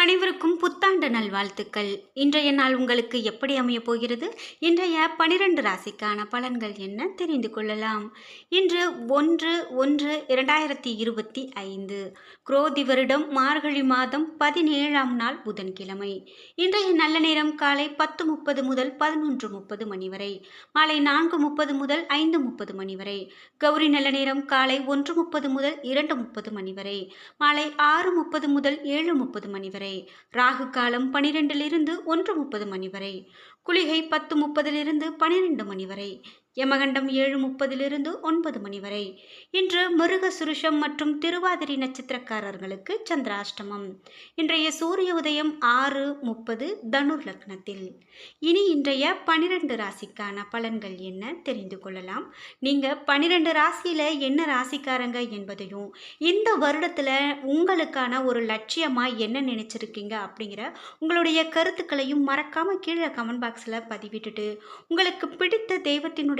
அனைவருக்கும் புத்தாண்டு நல்வாழ்த்துக்கள். இன்றைய நாள் உங்களுக்கு எப்படி அமையப் போகிறது? இன்றைய பனிரெண்டு ராசிக்கான பலன்கள் என்ன? தெரிந்து கொள்ளலாம். இன்று ஒன்று ஒன்று இரண்டாயிரத்தி இருபத்தி ஐந்து. குரோதி வருடம் மார்கழி மாதம் பதினேழாம் நாள் புதன்கிழமை. இன்றைய நல்ல நேரம் காலை பத்து முப்பது முதல் பதினொன்று முப்பது மணி வரை. மாலை நான்கு முப்பது முதல் ஐந்து முப்பது மணி வரை. கௌரி நல்ல நேரம் காலை ஒன்று முப்பது முதல் இரண்டு முப்பது மணி வரை. மாலை ஆறு முப்பது முதல் ஏழு முப்பது மணி வரை. ராகு காலம் பனிரெண்டிலிருந்து ஒன்று முப்பது மணி வரை குளிகை பத்து முப்பதிலிருந்து பனிரெண்டு மணி வரை யமகண்டம் ஏழு முப்பதிலிருந்து ஒன்பது மணி வரை. இன்று மிருக சுருஷம் மற்றும் திருவாதிரை நட்சத்திரக்காரர்களுக்கு சந்திராஷ்டமம். இன்றைய சூரிய உதயம் ஆறு முப்பது தனுர் லக்னத்தில். இனி இன்றைய பனிரெண்டு ராசிக்கான பலன்கள் என்ன தெரிந்து கொள்ளலாம். நீங்கள் பனிரெண்டு ராசியில் என்ன ராசிக்காரங்க என்பதையும் இந்த வருடத்தில் உங்களுக்கான ஒரு லட்சியமாக என்ன நினச்சிருக்கீங்க அப்படிங்கிற உங்களுடைய கருத்துக்களையும் மறக்காமல் கீழே கமெண்ட் பாக்ஸில் பதிவிட்டுட்டு உங்களுக்கு பிடித்த தெய்வத்தினுடைய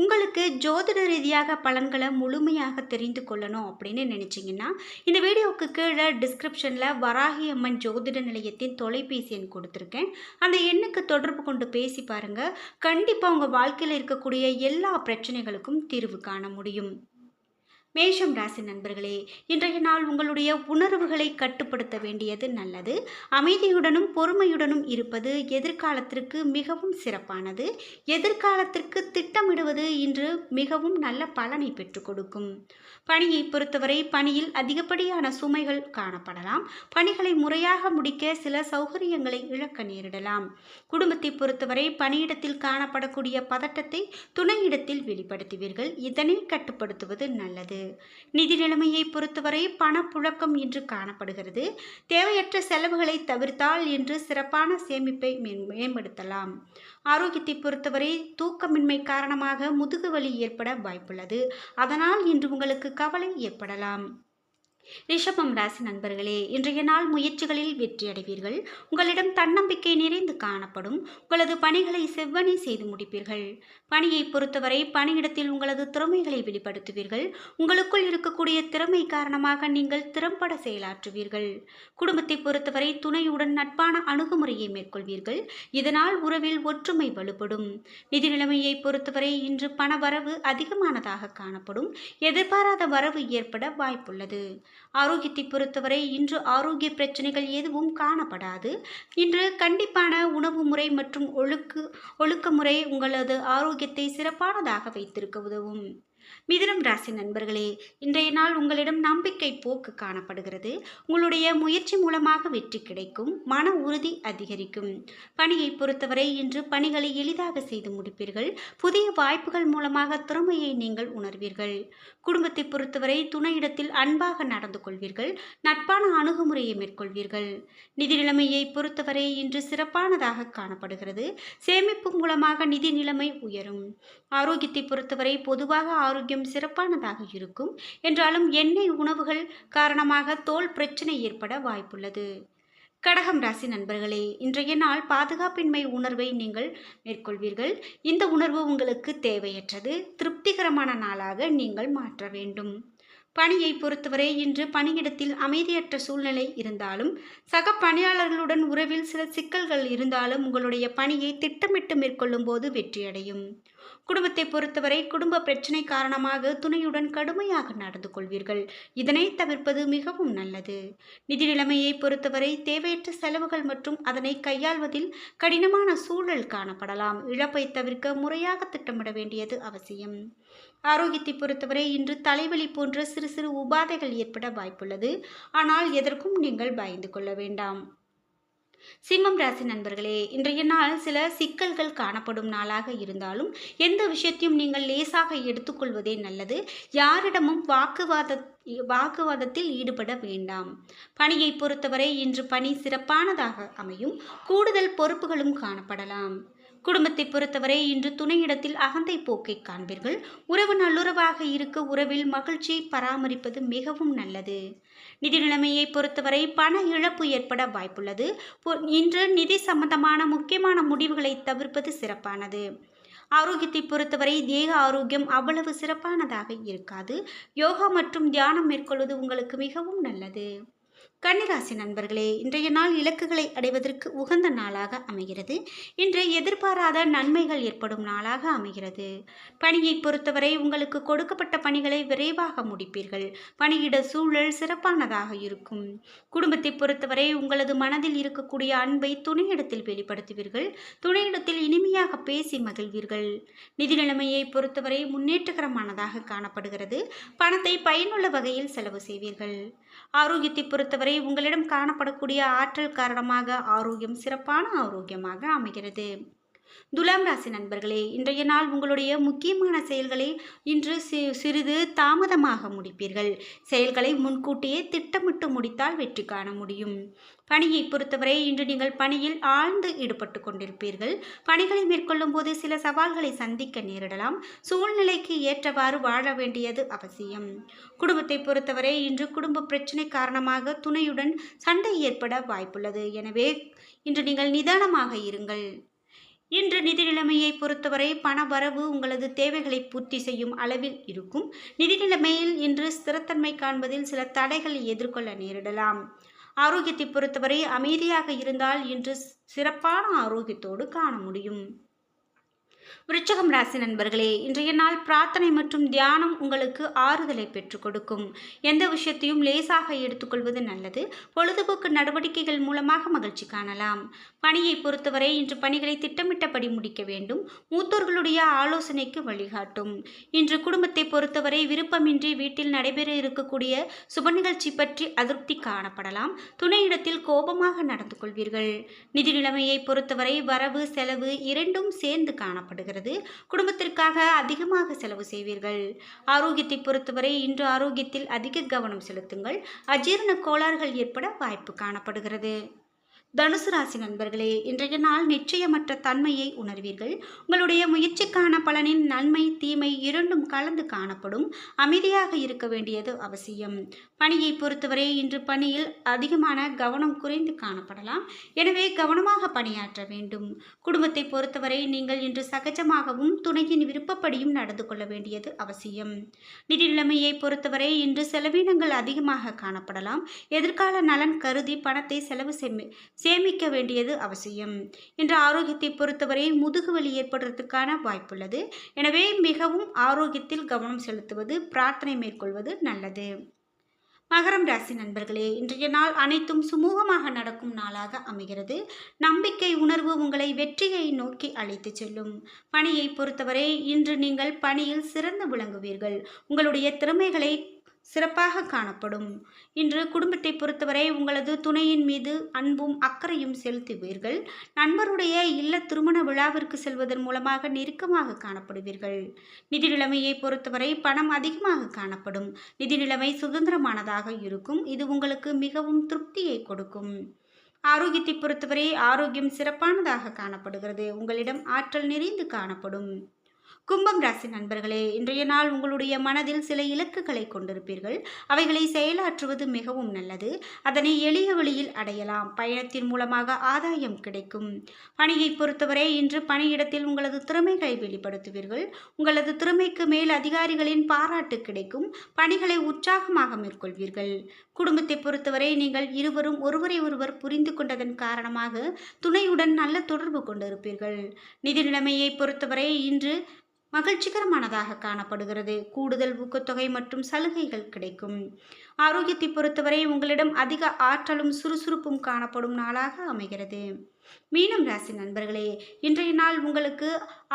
உங்களுக்கு ஜோதிட ரீதியாக பலன்களை முழுமையாக தெரிந்து கொள்ளணும் அப்படின்னு நினச்சிங்கன்னா இந்த வீடியோவுக்கு கீழே டிஸ்கிரிப்ஷனில் வராகி அம்மன் ஜோதிட நிலையத்தின் தொலைபேசி எண் கொடுத்துருக்கேன். அந்த எண்ணுக்கு தொடர்பு கொண்டு பேசி பாருங்கள் கண்டிப்பாக உங்கள் வாழ்க்கையில் இருக்கக்கூடிய எல்லா பிரச்சனைகளுக்கும் தீர்வு காண முடியும். மேஷம் ராசி நண்பர்களே இன்றைய நாள் உங்களுடைய உணர்வுகளை கட்டுப்படுத்த வேண்டியது நல்லது. அமைதியுடனும் பொறுமையுடனும் இருப்பது எதிர்காலத்திற்கு மிகவும் சிறப்பானது. எதிர்காலத்திற்கு திட்டமிடுவது இன்று மிகவும் நல்ல பலனை பெற்றுக் கொடுக்கும். பணியை பொறுத்தவரை பணியில் அதிகப்படியான சுமைகள் காணப்படலாம். பணிகளை முறையாக முடிக்க சில சௌகரியங்களை இழக்க நேரிடலாம். குடும்பத்தை பொறுத்தவரை பணியிடத்தில் காணப்படக்கூடிய பதட்டத்தை துணையிடத்தில் வெளிப்படுத்துவீர்கள். இதனை கட்டுப்படுத்துவது நல்லது. நிதி நிலைமையை பொறுத்தவரை பணப்புழக்கம் இன்று காணப்படுகிறது. தேவையற்ற செலவுகளை தவிர்த்தால் இன்று சிறப்பான சேமிப்பை மேம்படுத்தலாம். ஆரோக்கியத்தை பொறுத்தவரை தூக்கமின்மை காரணமாக முதுகு வலி ஏற்பட வாய்ப்புள்ளது. அதனால் இன்று உங்களுக்கு கவலை ஏற்படலாம். ரிஷபம் ராசி நண்பர்களே இன்றைய நாள் முயற்சிகளில் வெற்றி அடைவீர்கள். உங்களிடம் தன்னம்பிக்கை நிறைந்து காணப்படும். உங்களது பணிகளை செவ்வனே செய்து முடிப்பீர்கள். பணியை பொறுத்தவரை பணியிடத்தில் உங்களது திறமைகளை வெளிப்படுத்துவீர்கள். உங்களுக்குள் இருக்கக்கூடிய திறமை காரணமாக நீங்கள் திறம்பட செயலாற்றுவீர்கள். குடும்பத்தை பொறுத்தவரை துணையுடன் நட்பான அணுகுமுறையை மேற்கொள்வீர்கள். இதனால் உறவில் ஒற்றுமை வலுப்படும். நிதி நிலைமையை பொறுத்தவரை இன்று பண வரவு அதிகமானதாக காணப்படும். எதிர்பாராத வரவு ஏற்பட வாய்ப்புள்ளது. ஆரோக்கியத்தை பொறுத்தவரை இன்று ஆரோக்கிய பிரச்சனைகள் எதுவும் காணப்படாது. இன்று கண்டிப்பான உணவு முறை மற்றும் ஒழுக்கு ஒழுக்க முறை உங்களது ஆரோக்கியத்தை சிறப்பானதாக வைத்திருக்க உதவும். மிதுனம் ராசி நண்பர்களே இன்றைய நாள் உங்களிடம் நம்பிக்கை போக்கு காணப்படுகிறது. உங்களுடைய முயற்சி மூலமாக வெற்றி கிடைக்கும் மன உறுதி அதிகரிக்கும். பணியை பொறுத்தவரை இன்று பணிகளை எளிதாக செய்து முடிப்பீர்கள். புதிய வாய்ப்புகள் மூலமாக திறமையை நீங்கள் உணர்வீர்கள். குடும்பத்தை பொறுத்தவரை துணையிடத்தில் அன்பாக நடந்து கொள்வீர்கள். நட்பான அணுகுமுறையை மேற்கொள்வீர்கள். நிதி நிலைமையை பொறுத்தவரை இன்று சிறப்பானதாக காணப்படுகிறது. சேமிப்பு மூலமாக நிதி நிலைமை உயரும். ஆரோக்கியத்தை பொறுத்தவரை பொதுவாக ஆரோக்கியம் சிறப்பானதாக இருக்கும் என்றாலும் எண்ணெய் உணவுகள் காரணமாக தோல் பிரச்சனை ஏற்பட வாய்ப்புள்ளது. கடகம் ராசி நண்பர்களே இன்றைய நாள் பாதுகாப்பின்மை உணர்வை நீங்கள் மேற்கொள்வீர்கள். இந்த உணர்வு உங்களுக்கு தேவையற்றது. திருப்திகரமான நாளாக நீங்கள் மாற்ற வேண்டும். பணியை பொறுத்தவரை இன்று பணியிடத்தில் அமைதியற்ற சூழ்நிலை இருந்தாலும் சக பணியாளர்களுடன் உறவில் சில சிக்கல்கள் இருந்தாலும் உங்களுடைய பணியை திட்டமிட்டு மேற்கொள்ளும் போது வெற்றியடையும். குடும்பத்தை பொறுத்தவரை குடும்ப பிரச்சனை காரணமாக துணையுடன் கடுமையாக நடந்து கொள்வீர்கள். இதனை தவிர்ப்பது மிகவும் நல்லது. நிதி நிலைமையை பொறுத்தவரை தேவையற்ற செலவுகள் மற்றும் அதனை கையாள்வதில் கடினமான சூழல் காணப்படலாம். இழப்பை தவிர்க்க முறையாக திட்டமிட வேண்டியது அவசியம். ஆரோக்கியத்தை பொறுத்தவரை இன்று தலைவலி போன்ற சிறு சிறு உபாதைகள் ஏற்பட வாய்ப்புள்ளது. ஆனால் எதற்கும் நீங்கள் பயந்து கொள்ள வேண்டாம். சிம்மம் ராசி நண்பர்களே இன்றைய நாள் சில சிக்கல்கள் காணப்படும் நாளாக இருந்தாலும் எந்த விஷயத்தையும் நீங்கள் லேசாக எடுத்துக்கொள்வதே நல்லது. யாரிடமும் வாக்குவாத வாக்குவாதத்தில் ஈடுபட வேண்டாம். பணியை பொறுத்தவரை இன்று பணி சிறப்பானதாக அமையும். கூடுதல் பொறுப்புகளும் காணப்படலாம். குடும்பத்தை பொறுத்தவரை இன்று துணையிடத்தில் அகந்தை போக்கை காண்பீர்கள். உறவு நல்லுறவாக இருக்க உறவில் மகிழ்ச்சியை பராமரிப்பது மிகவும் நல்லது. நிதி நிலைமையை பொறுத்தவரை பண இழப்பு ஏற்பட வாய்ப்புள்ளது. இன்று நிதி சம்பந்தமான முக்கியமான முடிவுகளை தவிர்ப்பது சிறப்பானது. ஆரோக்கியத்தை பொறுத்தவரை தேக ஆரோக்கியம் அவ்வளவு சிறப்பானதாக இருக்காது. யோகா மற்றும் தியானம் மேற்கொள்வது உங்களுக்கு மிகவும் நல்லது. கன்னிராசி நண்பர்களே இன்றைய நாள் இலக்குகளை அடைவதற்கு உகந்த நாளாக அமைகிறது. இன்று எதிர்பாராத நன்மைகள் ஏற்படும் நாளாக அமைகிறது. பணியை பொறுத்தவரை உங்களுக்கு கொடுக்கப்பட்ட பணிகளை விரைவாக முடிப்பீர்கள். பணியிட சூழல் சிறப்பானதாக இருக்கும். குடும்பத்தை பொறுத்தவரை உங்களது மனதில் இருக்கக்கூடிய அன்பை துணையிடத்தில் வெளிப்படுத்துவீர்கள். துணையிடத்தில் இனிமையாக பேசி மகிழ்வீர்கள். நிதி நிலைமையை பொறுத்தவரை முன்னேற்றகரமானதாக காணப்படுகிறது. பணத்தை பயனுள்ள வகையில் செலவு செய்வீர்கள். ஆரோக்கியத்தை பொறுத்தவரை உங்களிடம் காணப்படக்கூடிய ஆற்றல் காரணமாக ஆரோக்கியம் சிறப்பான ஆரோக்கியமாக அமைகிறது. துலாம் ராசி நண்பர்களே இன்றைய நாள் உங்களுடைய முக்கியமான செயல்களை இன்று சிறிது தாமதமாக முடிப்பீர்கள். செயல்களை முன்கூட்டியே திட்டமிட்டு முடித்தால் வெற்றி காண முடியும். பணியை பொறுத்தவரை இன்று நீங்கள் பணியில் ஆழ்ந்து ஈடுபட்டு கொண்டிருப்பீர்கள். பணிகளை மேற்கொள்ளும் போது சில சவால்களை சந்திக்க நேரிடலாம். சூழ்நிலைக்கு ஏற்றவாறு வாழ வேண்டியது அவசியம். குடும்பத்தை பொறுத்தவரை இன்று குடும்ப பிரச்சனை காரணமாக துணையுடன் சண்டை ஏற்பட வாய்ப்புள்ளது. எனவே இன்று நீங்கள் நிதானமாக இருங்கள். இன்று நிதி நிலைமையை பொறுத்தவரை பண வரவு உங்களது தேவைகளை பூர்த்தி செய்யும் அளவில் இருக்கும். நிதி நிலைமையில் இன்று ஸ்திரத்தன்மை காண்பதில் சில தடைகளை எதிர்கொள்ள நேரிடலாம். ஆரோக்கியத்தை பொறுத்தவரை அமைதியாக இருந்தால் இன்று சிறப்பான ஆரோக்கியத்தோடு காண முடியும். விருச்சகம் ராசி நண்பர்களே இன்றைய நாள் பிரார்த்தனை மற்றும் தியானம் உங்களுக்கு ஆறுதலை பெற்றுக் கொடுக்கும். எந்த விஷயத்தையும் லேசாக எடுத்துக்கொள்வது நல்லது. பொழுதுபோக்கு நடவடிக்கைகள் மூலமாக மகிழ்ச்சி காணலாம். பணியை பொறுத்தவரை இன்று பணிகளை திட்டமிட்டபடி முடிக்க வேண்டும். மூத்தோர்களுடைய ஆலோசனைக்கு வழிகாட்டும். இன்று குடும்பத்தை பொறுத்தவரை விருப்பமின்றி வீட்டில் நடைபெற இருக்கக்கூடிய சுப நிகழ்ச்சி பற்றி அதிருப்தி காணப்படலாம். துணையிடத்தில் கோபமாக நடந்து கொள்வீர்கள். நிதி நிலைமையை பொறுத்தவரை வரவு செலவு இரண்டும் சேர்ந்து காணப்படும் காணப்படுகிறது. குடும்பத்திற்காக அதிகமாக செலவு செய்வீர்கள். ஆரோக்கியத்தை பொறுத்தவரை இன்று ஆரோக்கியத்தில் அதிக கவனம் செலுத்துங்கள். அஜீரண கோளாறுகள் ஏற்பட வாய்ப்பு காணப்படுகிறது. தனுசு ராசி நண்பர்களே இன்றைய நாள் நிச்சயமற்ற தன்மையை உணர்வீர்கள். உங்களுடைய முயற்சிக்கான பலனின் நன்மை தீமை இரண்டும் கலந்து காணப்படும். அமைதியாக இருக்க வேண்டியது அவசியம். பணியை பொறுத்தவரை இன்று பணியில் அதிகமான கவனம் குறைந்து காணப்படலாம். எனவே கவனமாக பணியாற்ற வேண்டும். குடும்பத்தை பொறுத்தவரை நீங்கள் இன்று சகஜமாகவும் துணையின் விருப்பப்படியும் நடந்து கொள்ள வேண்டியது அவசியம். நிதி நிலைமையை பொறுத்தவரை இன்று செலவினங்கள் அதிகமாக காணப்படலாம். எதிர்கால நலன் கருதி பணத்தை செலவு செம்மி சேமிக்க வேண்டியது அவசியம். இன்று ஆரோக்கியத்தை பொறுத்தவரை முதுகுவலி ஏற்படுறதுக்கான வாய்ப்புள்ளது. எனவே மிகவும் ஆரோக்கியத்தில் கவனம் செலுத்துவது பிரார்த்தனை மேற்கொள்வது நல்லது. மகரம் ராசி நண்பர்களே இன்றைய நாள் அனைத்தும் சுமூகமாக நடக்கும் நாளாக அமைகிறது. நம்பிக்கை உணர்வு உங்களை வெற்றியை நோக்கி அழைத்து செல்லும். பணியை பொறுத்தவரை இன்று நீங்கள் பணியில் சிறந்து விளங்குவீர்கள். உங்களுடைய திறமைகளை சிறப்பாக காணப்படும். இன்று குடும்பத்தை பொறுத்தவரை உங்களது துணையின் மீது அன்பும் அக்கறையும் செலுத்துவீர்கள். நண்பருடைய இல்ல திருமண விழாவிற்கு செல்வதன் மூலமாக நெருக்கமாக காணப்படுவீர்கள். நிதி நிலைமையை பொறுத்தவரை பணம் அதிகமாக காணப்படும். நிதி நிலைமை சுதந்திரமானதாக இருக்கும். இது உங்களுக்கு மிகவும் திருப்தியை கொடுக்கும். ஆரோக்கியத்தை பொறுத்தவரை ஆரோக்கியம் சிறப்பானதாக காணப்படுகிறது. உங்களிடம் ஆற்றல் நிறைந்து காணப்படும். கும்பம் ராசி நண்பர்களே இன்றைய நாள் உங்களுடைய மனதில் சில இலக்குகளை கொண்டிருப்பீர்கள். அவைகளை செயலாற்றுவது மிகவும் நல்லது. அதனை எளிய வழியில் அடையலாம். பயணத்தின் மூலமாக ஆதாயம் கிடைக்கும். பணியை பொறுத்தவரை இன்று பணியிடத்தில் உங்களது திறமைகளை வெளிப்படுத்துவீர்கள். உங்களது திறமைக்கு மேல் அதிகாரிகளின் பாராட்டு கிடைக்கும். பணிகளை உற்சாகமாக மேற்கொள்வீர்கள். குடும்பத்தை பொறுத்தவரை நீங்கள் இருவரும் ஒருவரை ஒருவர் புரிந்து கொண்டதன் காரணமாக துணையுடன் நல்ல தொடர்பு கொண்டிருப்பீர்கள். நிதி நிலைமையை பொறுத்தவரை இன்று மகிழ்ச்சிகரமானதாக காணப்படுகிறது. கூடுதல் ஊக்கத்தொகை மற்றும் சலுகைகள் கிடைக்கும். ஆரோக்கியத்தை பொறுத்தவரை உங்களிடம் அதிக ஆற்றலும் சுறுசுறுப்பும் காணப்படும் நாளாக அமைகிறது. மீனம் ராசி நண்பர்களே இன்றைய நாள் உங்களுக்கு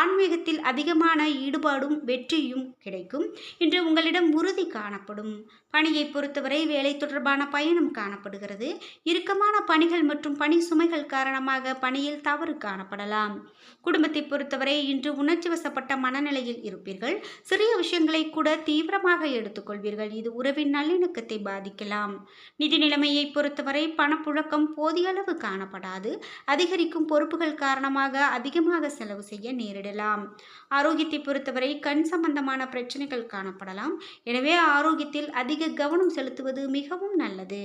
ஆன்மீகத்தில் அதிகமான ஈடுபாடும் வெற்றியும் கிடைக்கும். இன்று உங்களிடம் உறுதி காணப்படும். பணியை பொறுத்தவரை வேலை தொடர்பான பயணம் காணப்படுகிறது. இறுக்கமான பணிகள் மற்றும் பணி சுமைகள் காரணமாக பணியில் தவறு காணப்படலாம். குடும்பத்தை பொறுத்தவரை இன்று உணர்ச்சி வசப்பட்ட மனநிலையில் இருப்பீர்கள். சிறிய விஷயங்களை கூட தீவிரமாக எடுத்துக்கொள்வீர்கள். இது உறவின் நல்லிணக்கத்தை பாதிக்கலாம். நிதி நிலைமையை பொறுத்தவரை பணப்புழக்கம் போதிய அளவு காணப்படாது. அதிகரிக்கும் பொறுப்புகள் காரணமாக அதிகமாக செலவு செய்ய நேரிடலாம். ஆரோக்கியத்தை பொறுத்தவரை கண் சம்பந்தமான பிரச்சனைகள் காணப்படலாம். எனவே ஆரோக்கியத்தில் அதிக கவனம் செலுத்துவது மிகவும் நல்லது.